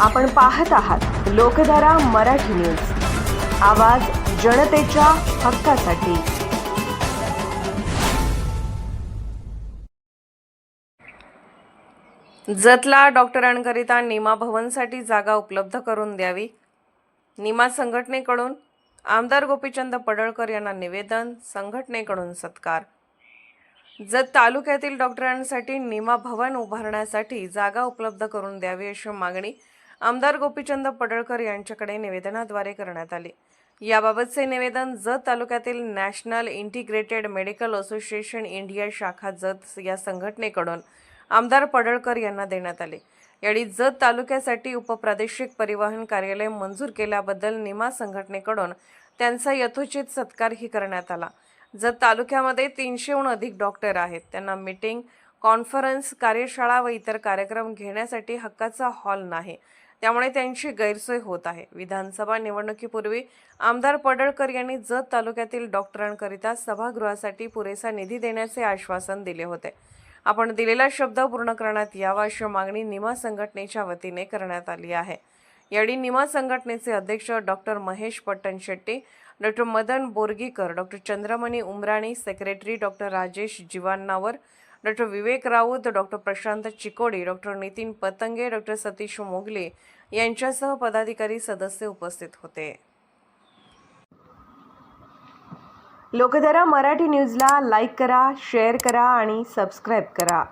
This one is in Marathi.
आपण पाहत आहात लोकधारा मराठी न्यूज. आवाज जनतेच्या हक्कासाठी. जतला डॉक्टरांकरिता निमा भवनसाठी जागा उपलब्ध करून द्यावी. निमा संघटनेकडून आमदार गोपीचंद पडळकर यांना निवेदन संघटनेकडून सत्कार. जत तालुक्यातील डॉक्टरांसाठी निमा भवन उभारण्यासाठी जागा उपलब्ध करून द्यावी अशी मागणी आमदार गोपीचंद पडळकर यांच्याकडे निवेदनाद्वारे करण्यात आले. याबाबतचे निवेदन जत तालुक्यातील national integrated medical association India शाखा जत या संघटनेकडून आमदार पडळकर यांना देण्यात आले. यावेळी जत तालुक्यासाठी उपप्रादेशिक परिवहन कार्यालय मंजूर केल्याबद्दल निमा संघटनेकडून त्यांचा यथोचित सत्कारही करण्यात आला. जत तालुक्यामध्ये तीनशेहून अधिक डॉक्टर आहेत. त्यांना मीटिंग कॉन्फरन्स कार्यशाळा व इतर कार्यक्रम घेण्यासाठी हक्काचा हॉल नाही. त्यामुळे त्यांची गैरसोय होत आहे. विधानसभा निवडणुकीपूर्वी आमदार पडळकर यांनी जत तालुक्यातील डॉक्टरांकरिता सभागृहासाठी पुरेसा निधी देण्याचे आश्वासन दिले होते. आपण दिलेला शब्द पूर्ण करण्यात यावा अशी मागणी निमा संघटनेच्या वतीने करण्यात आली आहे. यावेळी निमा संघटनेचे अध्यक्ष doctor Mahesh Pattan Shetty doctor Madan Borgikar doctor Chandramani Umrani secretary doctor Rajesh Jeevannavar doctor Vivek Raut doctor Prashant Chikode doctor Nitin Patange doctor Satish Mogale यांच्यासह पदाधिकारी सदस्य उपस्थित होते. लोकधारा मराठी न्यूजला लाईक करा शेअर करा आणि सबस्क्राईब करा.